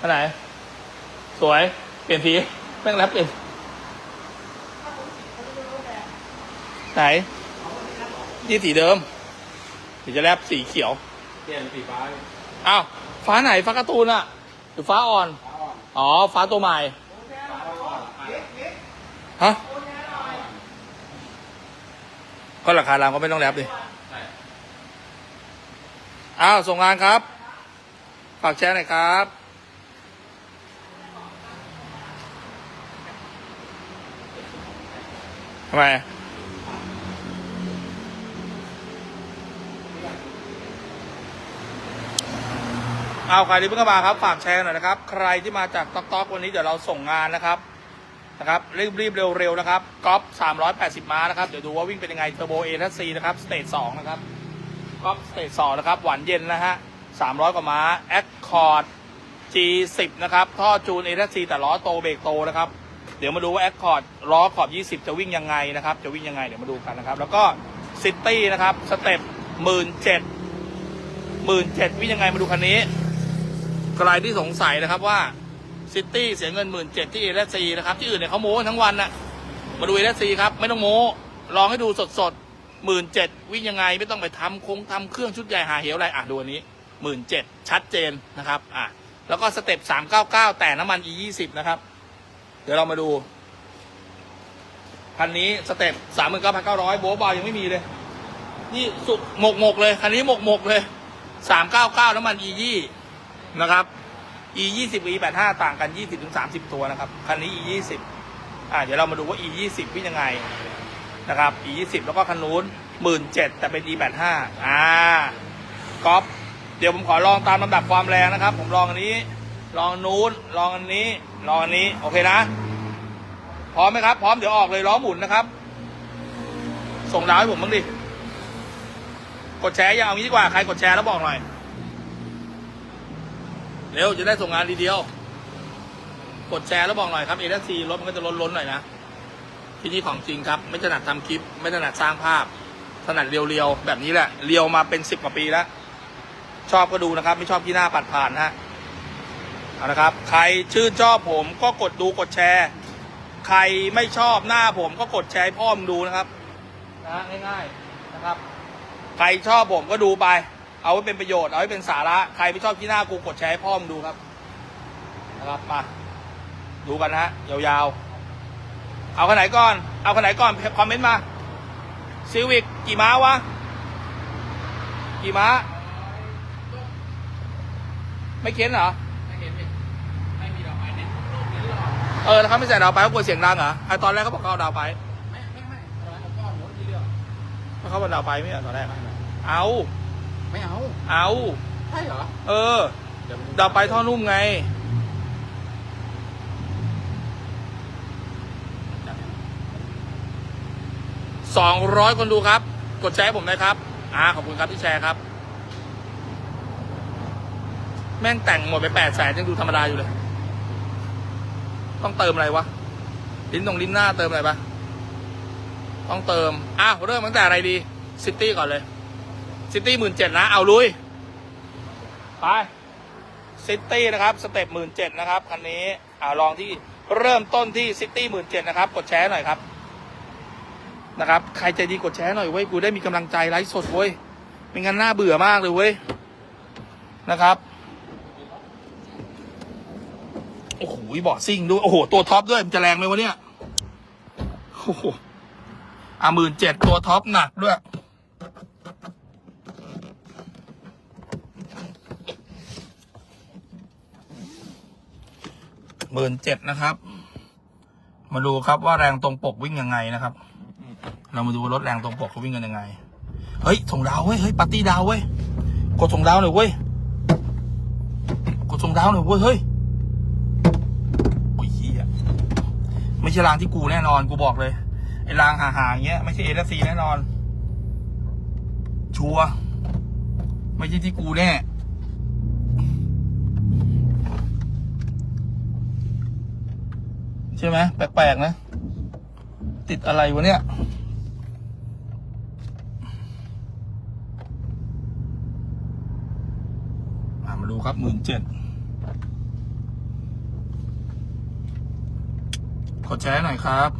อันไหน สวย เปลี่ยนสีแม่งแรปเปลี่ยนไหน นี่สีเดิมเดี๋ยวจะแรปสีเขียว เปลี่ยนสีฟ้าอ้าวฟ้าไหนฟ้าการ์ตูนอะหรือฟ้าอ่อน ฟ้าอ่อนอ๋อ ฟ้าตัวใหม่ ฟ้าอ่อนอะฮะก็ราคารามก็ไม่ต้องแรปดิใช่อ้าว ส่งงานครับ ฝากแชร์หน่อยครับ ทำไมเอาใครที่เพิ่งเข้ามาครับฝากแชร์หน่อยนะครับ ใครที่มาจากต๊อกต๊อกวันนี้เดี๋ยวเราส่งงานนะครับนะครับรีบรีบเร็วๆนะครับกอล์ฟ380 ม้านะครับ เดี๋ยวดูว่าวิ่งเป็นยังไงเทอร์โบเอทัซีนะครับสเตจ2นะครับกอล์ฟสเตจ2นะครับ หวานเย็นนะฮะ300 กว่าม้าแอคคอร์ด G10 นะครับ ท่อจูนเอทัซีแต่ล้อโตเบรกโตนะครับ เดี๋ยวมาดูว่าแอคคอร์ดล้อขอบ 20 จะวิ่งยังไงนะครับ จะวิ่งยังไงเดี๋ยวมาดูกันนะครับ แล้วก็ซิตี้นะครับสเต็ปหมื่นเจ็ดหมื่นเจ็ดวิ่งยังไงมาดูคันนี้ใครที่สงสัยนะครับว่าซิตี้เสียเงินหมื่นเจ็ดที่เอเซีนะครับ ที่อื่นเนี่ยเขาโม้ทั้งวันนะมาดูเอเซีครับ ไม่ต้องโม้ลองให้ดูสดสดหมื่นเจ็ดวิ่งยังไงไม่ต้องไปทำโคงทำเครื่องชุดใหญ่หาเหวอะไรอะดูอันนี้หมื่นเจ็ดชัดเจนนะครับอะแล้วก็สเต็ปสามเก้าเก้าแต่น้ำมัน e ยี่สิบนะครับ ดี๋ยวเรามาดู คันนี้สเต็ปสามหมื่นเก้าพันเก้าร้อยโบบายังไม่มีเลย นี่สุกหมกหมกเลย คันนี้หมกหมกเลยสามเก้าเก้าน้ำมัน e ยี่นะครับ e ยี่สิบ e แปดห้าต่างกันยี่สิบถึงสามสิบตัวนะครับ คันนี้ e ยี่สิบอ่าเดี๋ยวเรามาดูว่า e ยี่สิบวิ่งยังไงนะครับ e ยี่สิบแล้วก็คันนู้นหมื่นเจ็ดแต่เป็น e แปดห้าอ่ากอล์ฟเดี๋ยวผมขอลองตามลำดับความแรงนะครับ ผมลองอันนี้ ลองนู้นลองอันนี้ ลองอันนี้ โอเคนะ พร้อมไหมครับ พร้อมเดี๋ยวออกเลยล้อหมุนนะครับ ส่งดาวให้ผมบ้างดิ กดแชร์ยังเอางี้ดีกว่า ใครกดแชร์แล้วบอกหน่อย เร็วจะได้ส่งงานทีเดียว กดแชร์แล้วบอกหน่อยครับเอ s ซีรถมันก็จะล้นล้นๆหน่อยนะ ที่นี่ของจริงครับ ไม่ถนัดทำคลิป ไม่ถนัดสร้างภาพ ถนัดเรียวๆแบบนี้แหละ เรียวมาเป็นสิบกว่าปีแล้ว ชอบก็ดูนะครับ ไม่ชอบที่หน้าปัดผ่านนะฮะ เอาละครับ ใครชื่นชอบผมก็กดดูกดแชร์ ใครไม่ชอบหน้าผมก็กดแชร์ให้พ่อมดูนะครับนะง่ายๆนะครับ ใครชอบผมก็ดูไป เอาไว้เป็นประโยชน์ เอาไว้เป็นสาระ ใครไม่ชอบที่หน้ากูกดแชร์ให้พ่อมดูครับ นะครับมาดูกันนะฮะยาวๆ เอาขนาดไหนก่อน เอาขนาดไหนก่อนคอมเมนต์มาซีวิกกี่ม้าวะ กี่ม้า ไม่เค้นเหรอ ไม่เห็นดิไม่มีดอกไม้เนี่ย เออแล้วเขาไม่ใส่ดาวไปเขากลัวเสียงดังเหรอไอตอนแรกเขาบอกเขาเอาดาวไปไม่ไม่ไม่อะไรผมก็หมดที่เรื่องเพราะเขาบอกดาวไปไม่ใช่เหรอตอนแรกเอาไม่เอาเอาใช่เหรอเออ เดี๋ยวดาวไปท่อนุ่มไงสองร้อยคนดูครับ กดแชร์ให้ผมหนะครับ อ่า ขอบคุณครับที่แชร์ครับ แม่งแต่งหมดไปแปดแสนยังดูธรรมดาอยู่เลย ต้องเติมอะไรวะลิ้นตรงลิ้นหน้าเติมอะไรปะต้องเติมอ้าวเริ่มตั้งแต่อะไรดีซิตี้ก่อนเลยซิตี้หมื่นเจ็ดนะ เอาลุย ไปซิตี้นะครับ สเต็ปหมื่นเจ็ดนะครับคันนี้อ่าลองที่เริ่มต้นที่ซิตี้หมื่นเจ็ดนะครับ กดแชร์หน่อยครับ นะครับ ใครใจดีกดแชร์หน่อยเว้ย กูได้มีกำลังใจไลฟ์สดเว้ยไม่งั้นน่าเบื่อมากเลยเว้ย นะครับ โอ้โหบอดซิ่งด้วย โอ้โห ตัวท็อปด้วย มันจะแรงไหมวะเนี่ยโอ้โหอะหมื่นเจ็ดตัวท็อปหนักด้วย หมื่นเจ็ดนะครับ มาดูครับว่าแรงตรงปกวิ่งยังไงนะครับ เรามาดูรถแรงตรงปกเขาวิ่งกันยังไง เฮ้ยส่งดาวเว้ย เฮ้ยปาร์ตี้ดาวเว้ย กดส่งดาวหน่อยเว้ย กดส่งดาวหน่อยเว้ย เฮ้ย ไม่ใช่รางที่กูแน่นอน กูบอกเลย ไอ้รางห่างๆอย่างเงี้ย ไม่ใช่เอลซีแน่นอน ชัวไม่ใช่ที่กูแน่ใช่ไหมแปลกๆนะ ติดอะไรวะเนี่ยมาดูครับหมื่นเจ็ด กดแชร์หน่อยครับ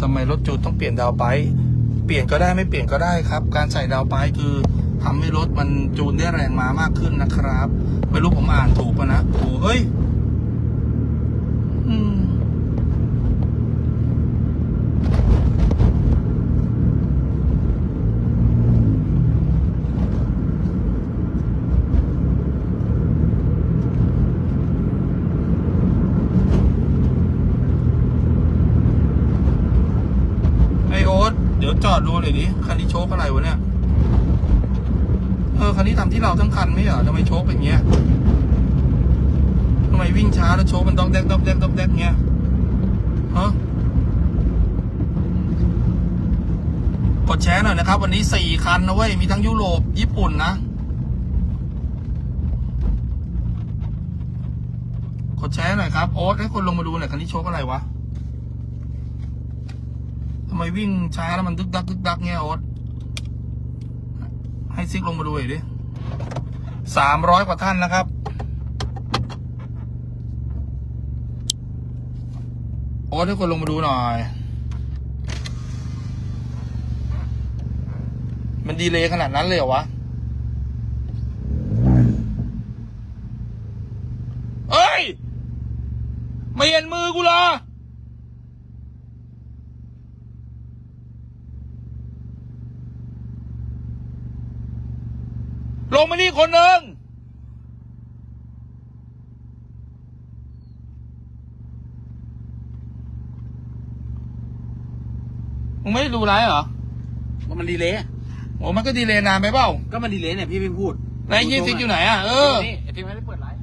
ทำไมรถจูดต้องเปลี่ยนดาวไปป์เปลี่ยนก็ได้ไม่เปลี่ยนก็ได้ครับ การใส่ดาวไปป์คือทำให้รถมันจูนได้แรงม้ามากขึ้นนะครับ ไม่รู้ผมอ่านถูกปะนะโอ้เฮ้ยอืมไอโอ๊ตเดี๋ยวจอดดูหน่อยดิ คันนี้โชคอะไรวะเนี่ย เออคันนี้ทำที่เราทั้งคันไม่เหรอทำไมโชคเป็นเงี้ยทำไมวิ่งช้าแล้วโชคมันต้องแดกต้องแดกต้องแดกเงี้ยฮะกดแชร์หน่อยนะครับ วันนี้สี่คันนะเว้ย มีทั้งยุโรปญี่ปุ่นนะ กดแชร์หน่อยครับ โอ๊ตให้คนลงมาดูหน่อยคันนี้โชคอะไรวะ ไมวิ่งช้าแล้วมันดึกดักดึกดักเงี้ยโอ๊ตให้ซิกลงมาดูหน่อยดิสามร้อยกว่าท่านนะครับ โอ๊ตให้คนลงมาดูหน่อย มันดีเลยขนาดนั้นเลยเหรอวะเอ้ย ไม่เห็นมือกูเหรอ ลงมานี่คนหนึ่งมึงไม่ได้ดูไลฟ์เหรอว่ามันดีเลยโอ้มันก็ดีเลยนานไปเปล่าก็มันดีเลยเนี่ยพี่ไม่พูดไลฟ์ยี่สิบอยู่ไหนอะเออนี่ไอพี่ไม่ได้เปิดไลฟ์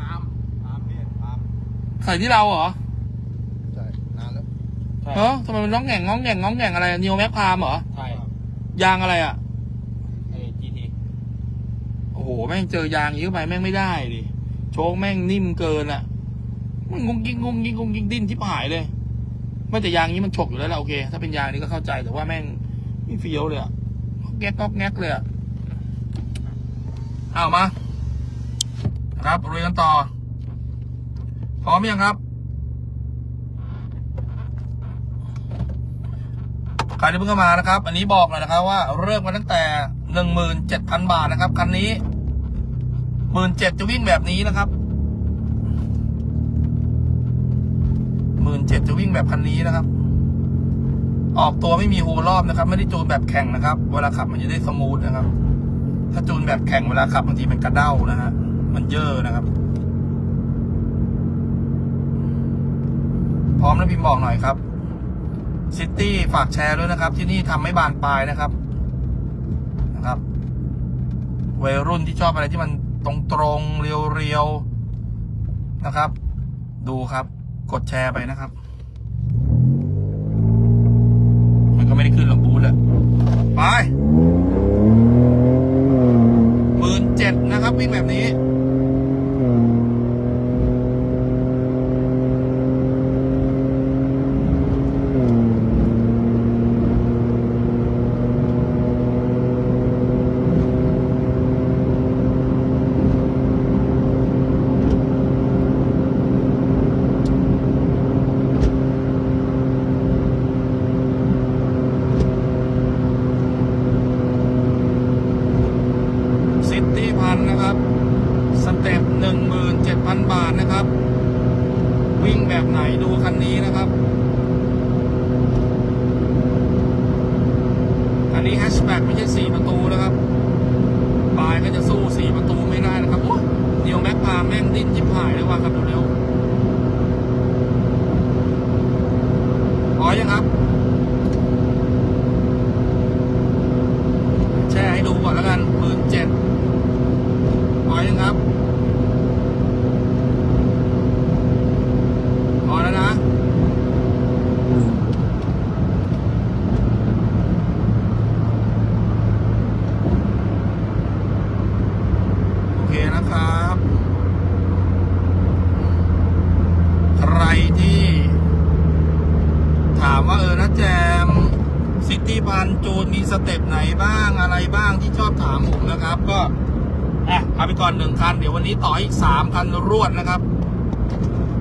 ตามตามพี่ตาม ใส่ที่เราเหรอใช่นานแล้วเฮ้ทำไมมันร้องแง่งง้องแง่งง้องแง่งอะไรนิวแม็กพามเหรอใช่ยางอะไรอะไอจีทีโอ้โหแม่งเจอยางเยอะไปแม่งไม่ได้ดิโชคแม่งนิ่มเกินอะมันงงยิงงงยิงงงยิงดิ้นที่หายเลย ไม่แต่ยางนี้มันฉกอยู่แล้วแหละโอเค ถ้าเป็นยางนี้ก็เข้าใจแต่ว่าแม่งไม่เฟี้ยวเลยอะแก๊กก๊อกแก๊กเลยอะเอามา ครับเรียนต่อ พร้อมยังครับใครที่เพิ่งเข้ามานะครับ อันนี้บอกเลยนะครับ ว่าเริ่มกันตั้งแต่หนึ่งหมื่นเจ็ดพันบาทนะครับคันนี้หมื่นเจ็ดจะวิ่งแบบนี้นะครับหมื่นเจ็ดจะวิ่งแบบคันนี้นะครับ ออกตัวไม่มีโฮรอบนะครับ ไม่ได้จูนแบบแข่งนะครับ เวลาขับมันจะได้สมูทนะครับ ถ้าจูนแบบแข่งเวลาขับบางทีมันกระเด้านะฮะมันเยอะนะครับ ร้อมแล้วพิมพ์บอกหน่อยครับซิตี้ฝากแชร์ด้วยนะครับ ที่นี่ทำไม่บานปลายนะครับนะครับวัยรุ่นที่ชอบอะไรที่มันตรงตรงๆเรียวๆนะครับ ดูครับ กดแชร์ไปนะครับ มันก็ไม่ได้ขึ้นหรอกบูธแหละไปหมื่นเจ็ดนะครับวิ่งแบบนี้ ซิตี้พันนะครับ สเต็ปหนึ่งหมื่นเจ็ดพันบาทนะครับ วิ่งแบบไหนดูคันนี้นะครับ อันนี้แฮชแบ็กไม่ใช่สี่ประตูนะครับปลายก็จะสู้สี่ประตูไม่ได้นะครับโอ้เดียวแแม่งดิ้นจิบหายเลยว่ะครับเร็วๆพอยังครับ แชร์ให้ดูก่อนแล้วกันหมื่นเจ็ดพอยังครับ พอแล้วนะ โอเคนะ พันธุ์จูนมีสเต็ปไหนบ้างอะไรบ้างที่ชอบถามผมนะครับ ก็อะเอาไปก่อนหนึ่งคัน เดี๋ยววันนี้ต่ออีกสามคันรวดนะครับ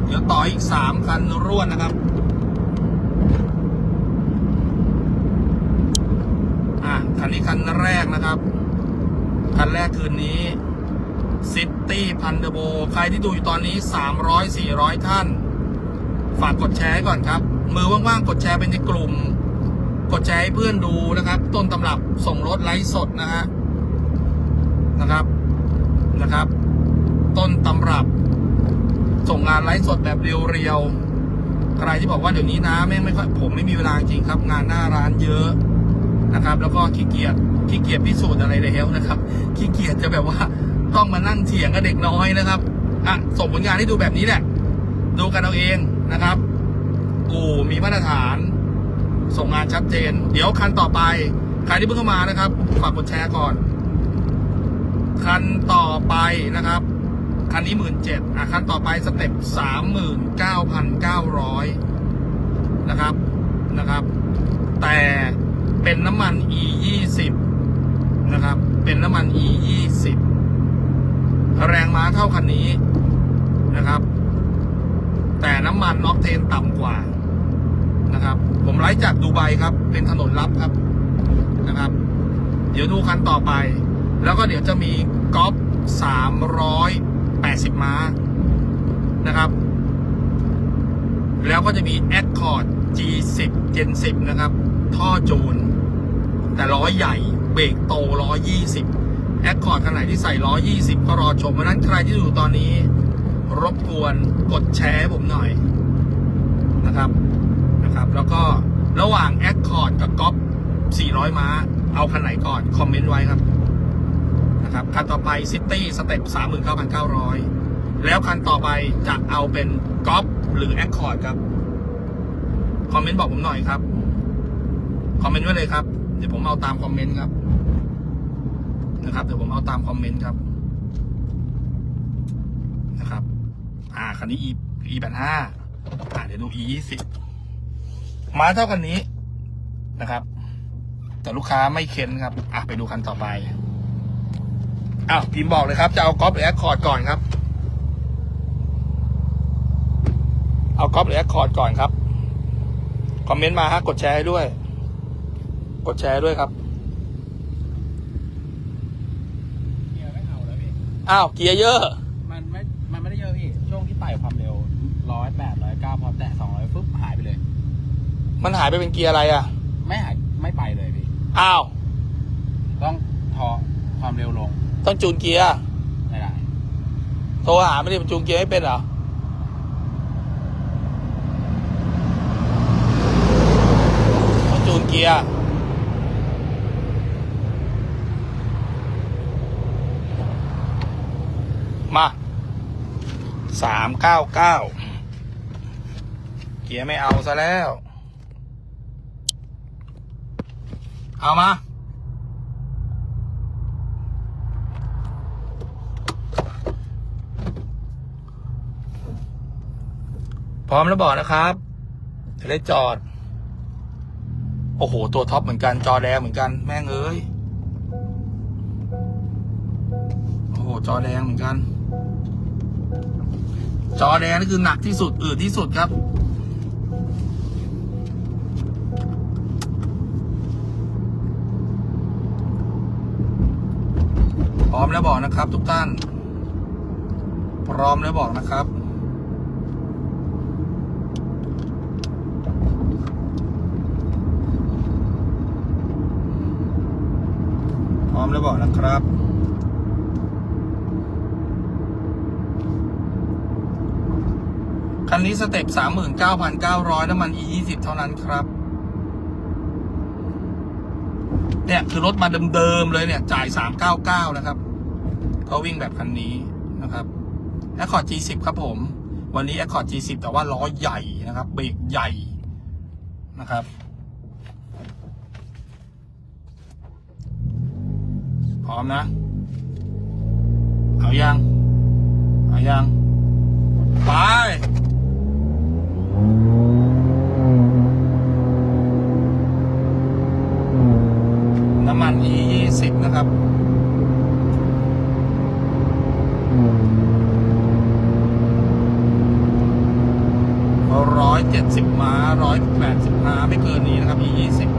เดี๋ยวต่ออีก สามคันรวดนะครับ อะคันนี้คันแรกนะครับ คันแรกคืนนี้ซิตี้พันเดโบใครที่ดูอยู่ตอนนี้ 300 400 ท่าน ฝากกดแชร์ก่อนครับ มือว่างๆ กดแชร์ไปในกลุ่ม กดแชร์ให้เพื่อนดูนะครับ ต้นตำรับส่งรถไลฟ์สดนะฮะนะครับนะครับ ต้นตำรับ ส่งงานไลฟ์สดแบบเรียวๆ ใครที่บอกว่าเดี๋ยวนี้นะแม่งไม่ค่อยผมไม่มีเวลาจริงครับ งานหน้าร้านเยอะนะครับ แล้วก็ขี้เกียจขี้เกียจพิสูจน์อะไรแล้วนะครับขี้เกียจจะแบบว่าต้องมานั่งเถียงกับเด็กน้อยนะครับอะส่งผลงานให้ดูแบบนี้แหละ ดูกันเอาเองนะครับ กูมีมาตรฐาน ส่งงานชัดเจน เดี๋ยวคันต่อไป ใครที่เพิ่งเข้ามานะครับ ฝากกดแชร์ก่อน คันต่อไปนะครับ คันนี้หมื่นเจ็ดอะคันต่อไปสเต็ปสามหมื่นเก้าพันเก้าร้อยนะครับนะครับ แต่เป็นน้ำมัน e ยี่สิบนะครับ เป็นน้ำมัน e ยี่สิบแรงม้าเท่าคันนี้นะครับ แต่น้ำมันออกเทนต่ำกว่านะครับ ผมไลฟ์จากดูไบครับ เป็นถนนลับครับนะครับ เดี๋ยวดูคันต่อไป แล้วก็เดี๋ยวจะมีกอล์ฟสามร้อย แปดสิบม้านะครับ แล้วก็จะมี Accord G10 Gen 10 นะครับ ท่อจูน แต่ล้อใหญ่เบรกโตล้อ 20 Accord ขนาดที่ใส่ล้อ 20 ก็รอชมเพราะนั้นใครที่ดูตอนนี้ รบกวนกดแชร์ให้ผมหน่อยนะครับนะครับ แล้วก็ระหว่าง Accord กับก๊อฟ400 ม้า เอาคันไหนก่อน คอมเมนต์ไว้ครับ นะครับคันต่อไป City สเต็ป39,900แล้วคันต่อไปจะเอาเป็นก๊อฟหรือ Accord ครับ คอมเมนต์บอกผมหน่อยครับ คอมเมนต์ไว้เลยครับ เดี๋ยวผมเอาตามคอมเมนต์ครับ นะครับ เดี๋ยวผมเอาตามคอมเมนต์ครับ นะครับ อ่า คันนี้ e e แปดห้าอ่าเดี๋ยวดู e ยี่สิบมาเท่ากันนี้นะครับ แต่ลูกค้าไม่เค้นครับ อะไปดูคันต่อไป อ้าวพิมพ์บอกเลยครับ จะเอากอล์ฟหรือแอคคอร์ดก่อนครับ เอากอล์ฟหรือแอคคอร์ดก่อนครับ คอมเมนต์มาฮะกดแชร์ให้ด้วย กดแชร์ด้วยครับเกียร์ไม่เอาแล้วพี่ อ้าวเกียร์เยอะ มันไม่ มันไม่ได้เยอะพี่ ช่วงที่ไต่ความเร็วร้อยแปดร้อยเก้าพอแตะสองร้อยปุ๊บหายไปเลย มันหายไปเป็นเกียร์อะไรอะ ไม่หายไม่ไปเลยพี่ อ้าว ต้องทอความเร็วลง ต้องจูนเกียร์ไม่ได้โทรหาไม่ได้มันจูนเกียร์ไม่เป็นเหรอต้องจูนเกียร์มาสามเก้าเก้าเกียร์ไม่เอาซะแล้ว เอามา ร้อมแล้วบอกนะครับจะได้จอด โอ้โห ตัวท็อปเหมือนกันจอแดงเหมือนกันแม่งเอ้ยโอ้โหจอแดงเหมือนกัน จอแดงนี่คือหนักที่สุดอืดที่สุดครับพร้อมแล้วบอกนะครับ ทุกท่าน พร้อมแล้วบอกนะครับ อมแล้วบอกนะครับ คันนี้สเต็ปสามหมื่นเก้าพันเก้าร้อยน้ำมัน e ยี่สิบเท่านั้นครับเนี่ยคือรถมาเดิมๆเลยเนี่ย จ่ายสามเก้าเก้านะครับเขาวิ่งแบบคันนี้นะครับ Accord G10 ครับผม วันนี้ Accord G10 แต่ว่าล้อใหญ่นะครับ เบรกใหญ่นะครับ พร้อมนะ เอายัง เอายัง ไปน้ำมัน E 20นะครับร้อยเจ็ดสิบม้าร้อยแปดสิบม้าไม่เกินนี้นะครับ E 20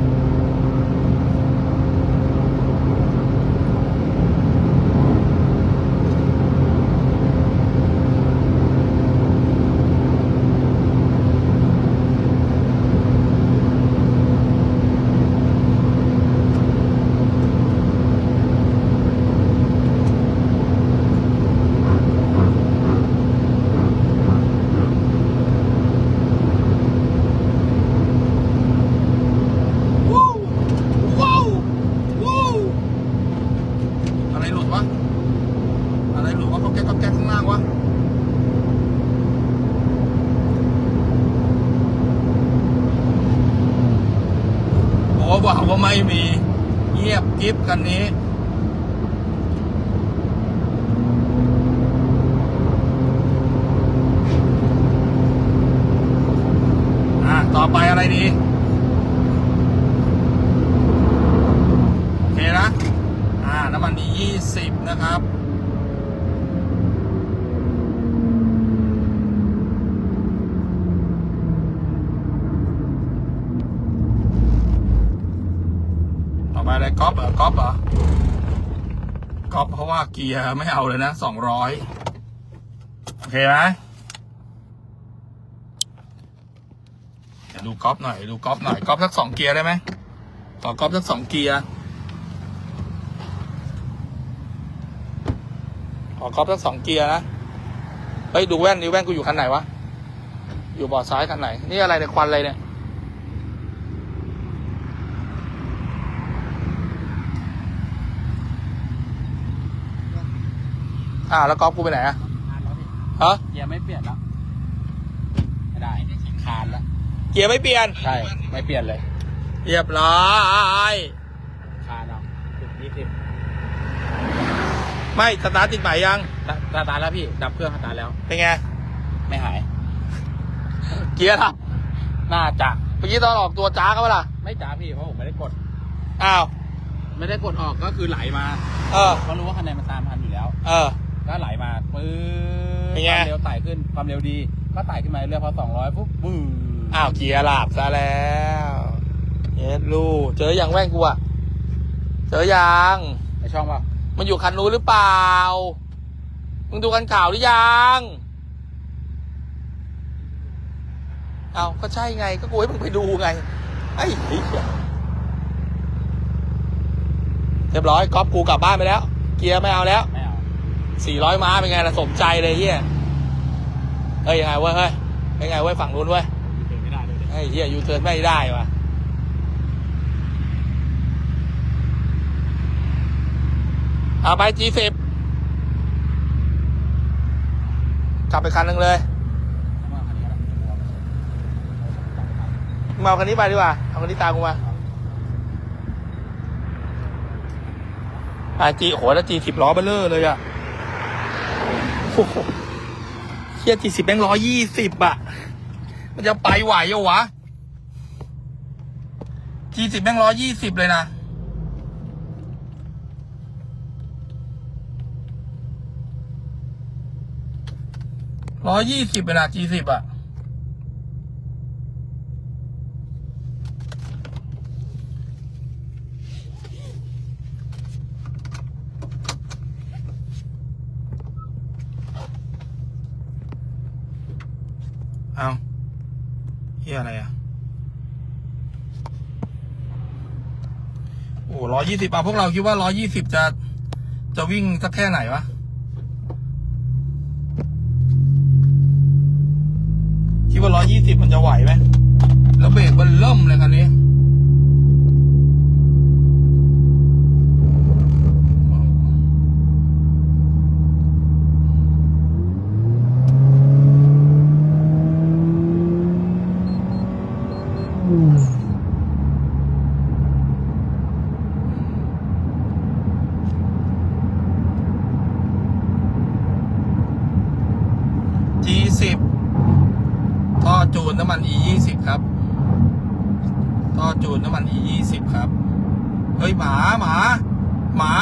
เหรอก๊อปเหรอก๊อปเพราะว่าเกียร์ไม่เอาเลยนะสองร้อยโอเคไหมดูก๊อปหน่อย ดูก๊อปหน่อยก๊อปสักสองเกียร์ได้ไหมต่อก๊อปสักสองเกียร์ขอก๊อปสักสองเกียร์นะเฮ้ยดูแว่นนี่แว่นกูอยู่คันไหนวะอยู่บอร์ดซ้ายคันไหน นี่อะไรเนี่ยควันอะไรเนี่ย อ่าแล้วก๊อปกูไปไหนอะคานแล้วพี่ฮะเกียร์ไม่เปลี่ยนแล้วไม่ได้คานแล้วเกียร์ไม่เปลี่ยน ใช่ ไม่เปลี่ยนเลย เรียบร้อยคานเอาสิบยี่สิบไม่สตาร์ทติดใหม่ยังสตาร์ทแล้วพี่ดับเครื่องสตาร์ทแล้ว เป็นไง ไม่หาย เกียร์ล่ะน่าจะเมื่อกี้ตอนออกตัวจ้าเขาเปะล่ะไม่จ้าพี่เพราะผมไม่ได้กด อ้าว ไม่ได้กดออกก็คือไหลมา เออเพราะรู้ว่าคะแนนมันตามทันอยู่แล้ว เออ ก็ไหลมาปื้เป็นคไง วามเร็วไต่ขึ้นความเร็วดีก็ไต่ขึ้นมาเรื่อยๆพอสองร้อยปุ๊บปื้อ้าวเกียร์หลับซะแล้วเย็ดลูกเจออย่างแว่นกูอะเจอยังไอช่องว่ามันอยู่คันนู้นหรือเปล่า มึงดูกันข่าวหรือยังเอาก็ใช่ไงก็กูให้มึงไปดูไงไอ้เหี้ยเรียบร้อยก๊อปกูกลับบ้านไปแล้ว เกียร์ไม่เอาแล้ว ไม่เอา สี่ร้อยม้าเป็นไงล่ะสมใจเลยเฮียเฮ้ยยังไงเว้ยเฮ้ยยังไงเว้ยฝั่งนู้นเว้ยเดินไม่ได้เลยเนี่ยไอ้เฮียยูเทิร์นไม่ได้ว่ะเอาไป G10 กลับไปคันหนึ่งเลยเอามาคันนี้ก็ได้มึงมาเอาคันนี้ไปดีกว่า เอาคันนี้ตามกูมาอ่าจีโอ้โหแล้วจีสิบล้อเบลเลอร์เลยอะ โอ้โหเฮียจีสิบแมงร้อยยี่สิบอะมันจะไปไหวเหรอวะจีสิบแมงร้อยยี่สิบเลยนะร้อยยี่สิบเลยนะจีสิบอะ เอาเฮียอะไรอะ โอ้ร้อยยี่สิบอะพวกเราคิดว่าร้อยยี่สิบจะ จะวิ่งสักแค่ไหนวะคิดว่าร้อยยี่สิบมันจะไหวไหมแล้วเบรกมันเริ่มเลยคันนี้ ท่อจูนน้ำมัน E ยี่สิบครับ ท่อจูนน้ำมัน E ยี่สิบครับ เฮ้ย หมา หมา หมา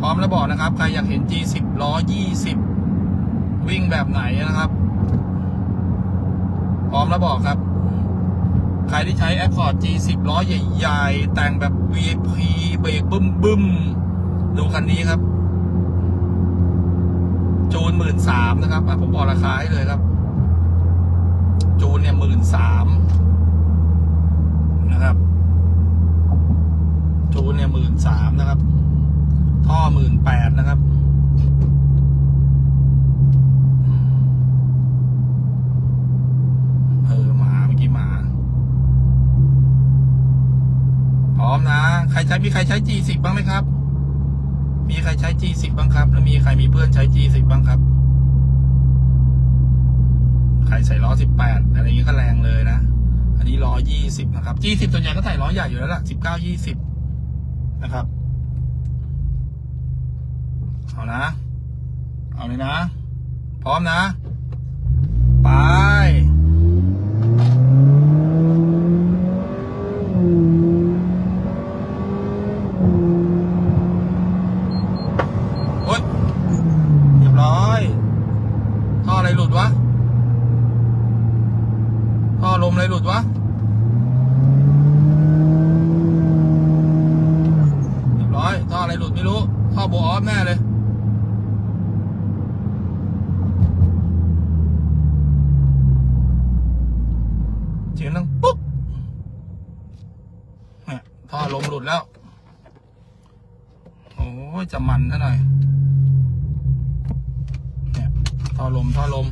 พร้อมแล้วบอกนะครับ ใครอยากเห็น G10 ล้อ 20 วิ่งแบบไหนนะครับ พร้อมแล้วบอกครับ ใครที่ใช้ Accord G10 ล้อใหญ่ ๆ แต่งแบบ VIP เบรกบึ้มบึ้มๆดูคันนี้ครับ หมื่นสามนะครับผมบอกราคาให้เลยครับ จูนเนี่ยหมื่นสามนะครับ จูนเนี่ยหมื่นสามนะครับ ท่อหมื่นแปดนะครับเออหมาเมื่อกี้หมา พร้อมนะ ใครใช้มีใครใช้ G10 บ้างไหมครับ มีใครใช้ G10 บ้างครับ แล้วมีใครมีเพื่อนใช้ G10 บ้างครับ ใครใส่ล้อ 18 อะไรอย่างงี้ก็แรงเลยนะ อันนี้ล้อ 20 นะครับ G10 ส่วนใหญ่ก็ใส่ล้อใหญ่อยู่แล้วล่ะ 19 20 นะครับ เอานะ เอาเลยนะ พร้อมนะ ไป โอ๊ยเรียบร้อย ท่ออะไรหลุดวะ ท่อลมอะไร หลุดวะเรียบร้อยท่ออะไรหลุดไม่รู้ท่อโบออฟแน่เลยเสียงดังปุ๊บเนี่ยท่อลมหลุดแล้ว โอ้ยจะมันซะหน่อยเนี่ยท่อลมท่อลม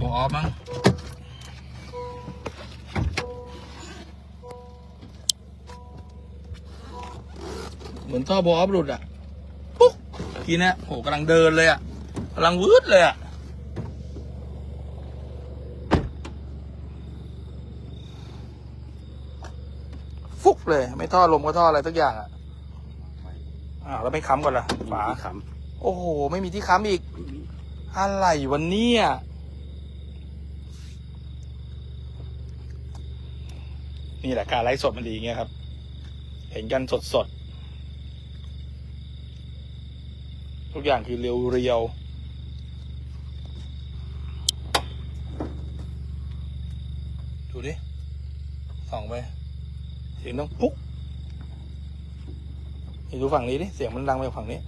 บออฟมั้งเหมือนท่อโบออฟหลุดอะ ปุ๊บทีเนี้ยโหกำลังเดินเลยอะกำลังวืดเลยอะฟุกเลย ไม่ท่อลมก็ท่ออะไรสักอย่างอะอ้าวแล้วไม่ค้ำก่อนล่ะฝาขโอ้โห ไม่มีที่ค้ำอีก อะไรวันนี้ นี่แหละการไลฟ์สดมันดีอย่างเงี้ยครับ เห็นกันสดสดทุกอย่างคือเรียวเรียวๆดูดิส่องไปเสียงต้องปุ๊กนี่ดูฝั่งนี้ดิเสียงมันดังไปฝั่งนี้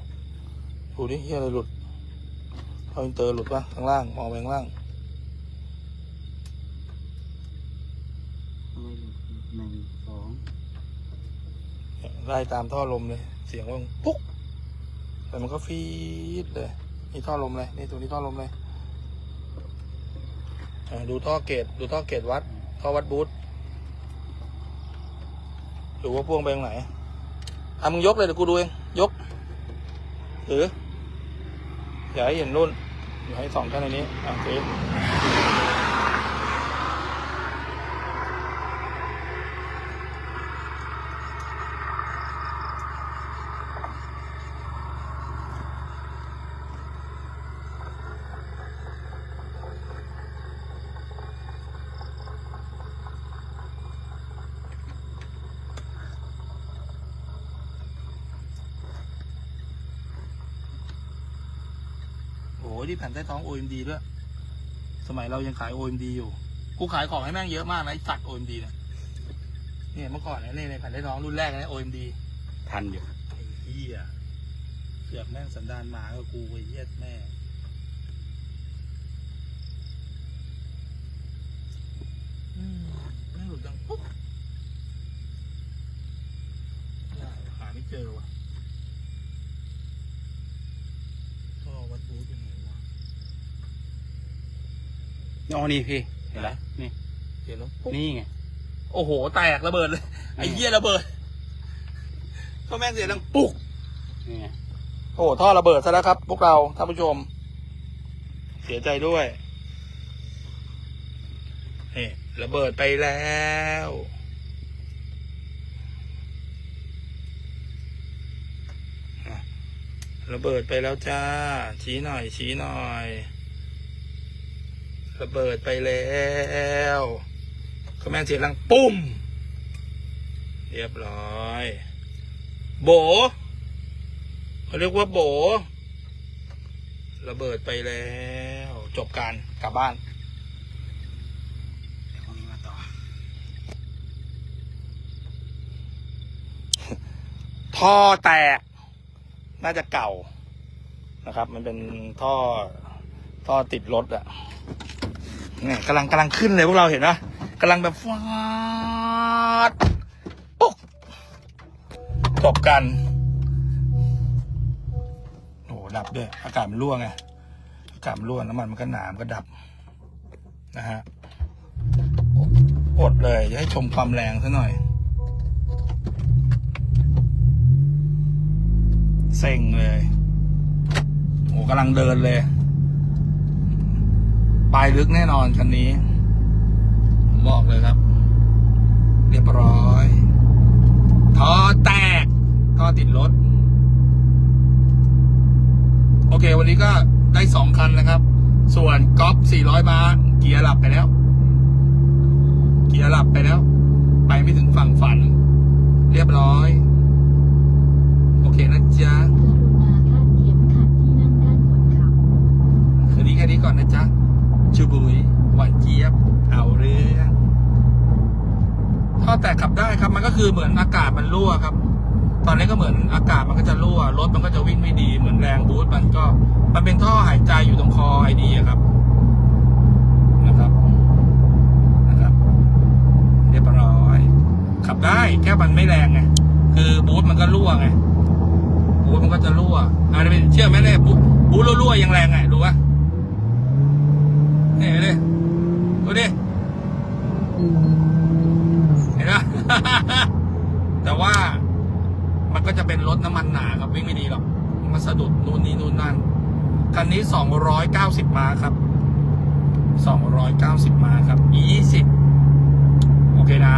ดูดิเฮียอะไรหลุดเอาอินเตอร์หลุดปะข้างล่างมองไปข้างล่าง หนึ่งสอง เนี่ย ไล่ตามท่อลมเลย เสียงมันปุ๊กแต่มันก็ฟีดเลยนี่ท่อลมเลยนี่ตัวนี้ท่อลมเลยอ่าดูท่อเกตดูท่อเกตวัดท่อวัดบูทดูว่าพ่วงไปตรงไหนอะมึงยกเลยเดี๋ยวกูดูเองยกหรืออย่าให้เห็นรุ่นอย่าให้ส่องแค่ในนี้อะโอเค แผ่นใต้ท้อง OMD ด้วย สมัยเรายังขาย OMD อยู่ กูขายของให้แม่งเยอะมากนะไอ้สัตว์ OMD เนี่ยเนี่ยเมื่อก่อนเนี่ยในแผ่นใต้ท้องรุ่นแรกนะ OMD ทันอยู่ไอ้เหี้ยเกือบแม่งสันดานหมากับกูไอ้เหี้ยแม่อืมแม่งหลุดดังปุ๊บได้หาไม่เจอว่ะ อ๋อนี่พี่เห็นแล้วนี่เดี๋ยวแล้วปุ๊บนี่ไง โอ้โห แตกระเบิดเลยไอ้เหี้ยระเบิดก็แม่งเสียงดังปุ๊กนี่ไงโอ้โหท่อระเบิดซะแล้วครับ พวกเราท่านผู้ชม เสียใจด้วยนี่ระเบิดไปแล้วอะระเบิดไปแล้วจ้า ชี้หน่อย ชี้หน่อย ระเบิดไปแล้วคอมแมนเสียงลังปุ้ม เรียบร้อย โบเขาเรียกว่าโบ ระเบิดไปแล้ว จบการกลับบ้านเดี๋ยวพรุ่งนี้มาต่อ ท่อแตก น่าจะเก่านะครับ มันเป็นท่อ ท่อติดรถอะเนี่ยกำลังกำลังขึ้นเลยพวกเราเห็นปะกำลังแบบฟาดปุ๊กจบกันโอ้โหดับด้วย อากาศมันรั่วไง อากาศมันรั่วน้ำมันมันก็หนามก็ดับ นะฮะอดเลยจะให้ชมความแรงซะหน่อย เซ็งเลยโอ้กำลังเดินเลย ปลายลึกแน่นอนคันนี้ผมบอกเลยครับ เรียบร้อยท่อแตกท่อติดรถ โอเค วันนี้ก็ได้สองคันนะครับ ส่วนก๊อฟ400ม้าเกียร์หลับไปแล้ว เกียร์หลับไปแล้ว ไปไม่ถึงฝั่งฝัน เรียบร้อย โอเคนะจ๊ะกรุณาคาดเข็มขัดที่นั่งด้านคนขับคืนนี้แค่นี้ก่อนนะจ๊ะ ชูบุยหวานเจี๊ยบ เอาเรื่องท่อแตกขับได้ครับมันก็คือเหมือนอากาศมันรั่วครับ ตอนนี้ก็เหมือนอากาศมันก็จะรั่วรถมันก็จะวิ่งไม่ดีเหมือนแรงบูสต์มันก็ มันเป็นท่อหายใจอยู่ตรงคอไอดีครับนะครับนะครับเรียบร้อย ขับได้แค่มันไม่แรงไงคือบูสต์มันก็รั่วไงบูสต์มันก็จะรั่วอ่าเชื่อไหมเนี่ยบูสต์รั่วๆยังแรงไงรู้ปะ นี่เลยดูดิเห็นไหม แต่ว่ามันก็จะเป็นรถน้ำมันหนาครับวิ่งไม่ดีหรอก มันสะดุดนู่นนี่นู่นนั่น คันนี้สองร้อยเก้าสิบม้าครับสองร้อยเก้าสิบม้าครับยี่สิบโอเคนะ